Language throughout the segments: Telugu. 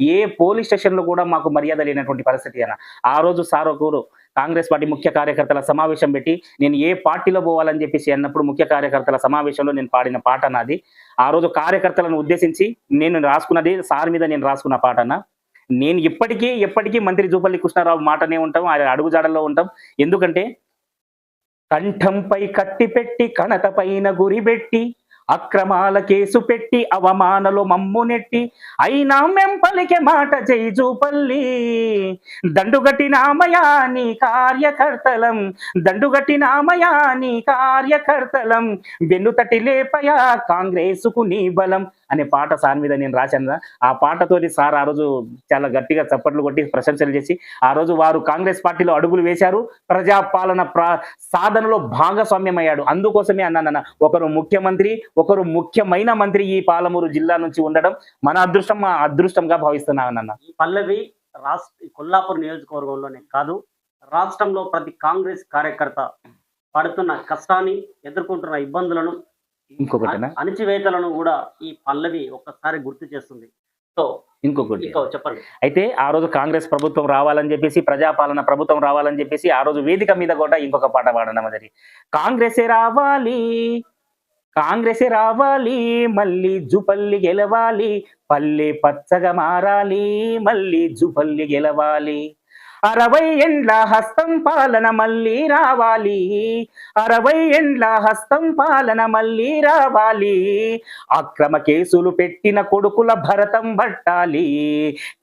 ఏ పోలీస్ స్టేషన్లో కూడా మాకు మర్యాద లేనటువంటి పరిస్థితి అన్న. ఆ రోజు సార్ ఒకరు కాంగ్రెస్ పార్టీ ముఖ్య కార్యకర్తల సమావేశం పెట్టి నేను ఏ పార్టీలో పోవాలని చెప్పేసి అన్నప్పుడు ముఖ్య కార్యకర్తల సమావేశంలో నేను పాడిన పాట నాది. ఆ రోజు కార్యకర్తలను ఉద్దేశించి నేను రాసుకున్నది సార్ మీద నేను రాసుకున్న పాట అన్న. నేను ఇప్పటికీ ఎప్పటికీ మంత్రి జూపల్లి కృష్ణారావు మాటనే ఉంటాం ఆయన అడుగుజాడల్లో ఉంటాం. ఎందుకంటే కంఠంపై కట్టి పెట్టి కణత పైన గురి పెట్టి అక్రమాల కేసు పెట్టి అవమానలు మమ్ము నెట్టి అయినా మెంపలికే మాట జై జూపల్లి నీ కార్యకర్తలం దండుగట్టి నీ కార్యకర్తలం. వెన్నుతటి లేపయా కాంగ్రెసుకు నీ బలం అనే పాట సార్ మీద నేను రాశాను ఆ పాటతోటి సార్ ఆ రోజు చాలా గట్టిగా చప్పట్లు కొట్టి ప్రశంసలు చేసి ఆ రోజు వారు కాంగ్రెస్ పార్టీలో అడుగులు వేశారు ప్రజాపాలన సాధనలో భాగస్వామ్యం అయ్యాడు అందుకోసమే అన్నానన్న ఒకరు ముఖ్యమంత్రి ఒకరు ముఖ్యమైన మంత్రి ఈ పాలమూరు జిల్లా నుంచి ఉండడం మన అదృష్టం మా అదృష్టంగా భావిస్తున్నానన్న పల్లవి రాష్ట్ర కొల్లాపూర్ నియోజకవర్గంలోనే కాదు రాష్ట్రంలో ప్రతి కాంగ్రెస్ కార్యకర్త పడుతున్న కష్టాన్ని ఎదుర్కొంటున్న ఇబ్బందులను ఇంకొకటినా? అణిచివేతలను కూడా ఈ పల్లవి ఒక్కసారి గుర్తు చేస్తుంది. సో ఇంకొకటి. ఇంకో చెప్పండి. అయితే ఆ రోజు కాంగ్రెస్ ప్రభుత్వం రావాలని చెప్పేసి ప్రజాపాలన ప్రభుత్వం రావాలని చెప్పేసి ఆ రోజు వేదిక మీద కూడా ఇంకొక పాట పాడడం అది కాంగ్రెసే రావాలి కాంగ్రెసే రావాలి మళ్ళీ జుపల్లి గెలవాలి పల్లె పచ్చగా మారాలి మళ్ళీ జుపల్లి గెలవాలి. అరవై ఎండ్ల హస్తం పాలన మళ్ళీ రావాలి. అరవై ఎండ్ల హస్తం పాలన మళ్ళీ రావాలి. అక్రమ కేసులు పెట్టిన కొడుకుల భరతం పట్టాలి.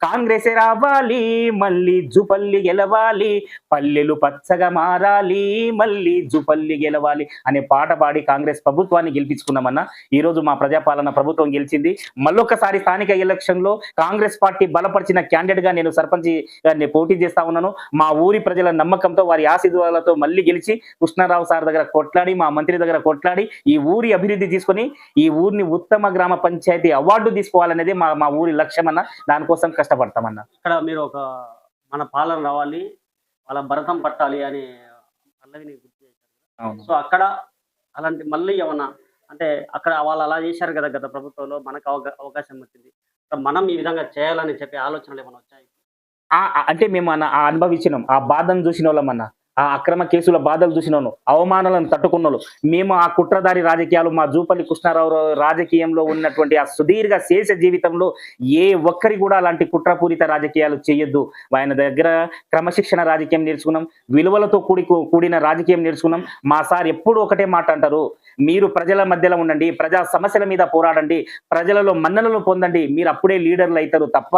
కాంగ్రెస్ రావాలి మళ్ళీ జుపల్లి గెలవాలి. పల్లెలు పచ్చగా మారాలి మళ్ళీ జుపల్లి గెలవాలి అనే పాట పాడి కాంగ్రెస్ ప్రభుత్వాన్ని గెలిపించుకున్నామన్న. ఈ రోజు మా ప్రజాపాలన ప్రభుత్వం గెలిచింది. మళ్ళొక్కసారి స్థానిక ఎలక్షన్లో కాంగ్రెస్ పార్టీ బలపరిచిన క్యాండిడేట్గా నేను సర్పంచ్ పోటీ చేస్తా ఉన్నాను. మా ఊరి ప్రజల నమ్మకంతో వారి ఆశీర్వాదాలతో మళ్ళీ గెలిచి కృష్ణారావు సార్ దగ్గర కొట్లాడి మా మంత్రి దగ్గర కొట్లాడి ఈ ఊరి అభివృద్ధి తీసుకొని ఈ ఊరిని ఉత్తమ గ్రామ పంచాయతీ అవార్డు తీసుకోవాలనేది మా మా ఊరి లక్ష్యం అన్న. దానికోసం కష్టపడతామన్న. ఇక్కడ మీరు ఒక మన పాలన రావాలి వాళ్ళ భరతం పట్టాలి అని పల్లవిని గుర్తు చేశారు సో అక్కడ అలాంటి మళ్ళీ ఏమన్నా అంటే అక్కడ వాళ్ళు అలా చేశారు కదా గత ప్రభుత్వంలో మనకు అవకా- అవకాశం వచ్చింది. మనం ఈ విధంగా చేయాలని చెప్పి ఆలోచనలు ఏమైనా వచ్చాయి? అంటే మేము అన్న ఆ అనుభవించినాం. ఆ బాధను చూసిన వాళ్ళం అన్న. ఆ అక్రమ కేసుల బాధలు చూసినాను అవమానాలను తట్టుకున్నాను మేము ఆ కుట్రదారి రాజకీయాలు మా జూపల్లి కృష్ణారావు రాజకీయంలో ఉన్నటువంటి ఆ సుదీర్ఘ శేష జీవితంలో ఏ ఒక్కరి కూడా అలాంటి కుట్రపూరిత రాజకీయాలు చేయొద్దు. ఆయన దగ్గర క్రమశిక్షణ రాజకీయం నేర్చుకున్నాం. విలువలతో కూడి కూడిన రాజకీయం నేర్చుకున్నాం. మా సార్ ఎప్పుడు ఒకటే మాట అంటారు. మీరు ప్రజల మధ్యలో ఉండండి ప్రజా సమస్యల మీద పోరాడండి ప్రజలలో మన్ననలు పొందండి మీరు అప్పుడే లీడర్లు అవుతారు తప్ప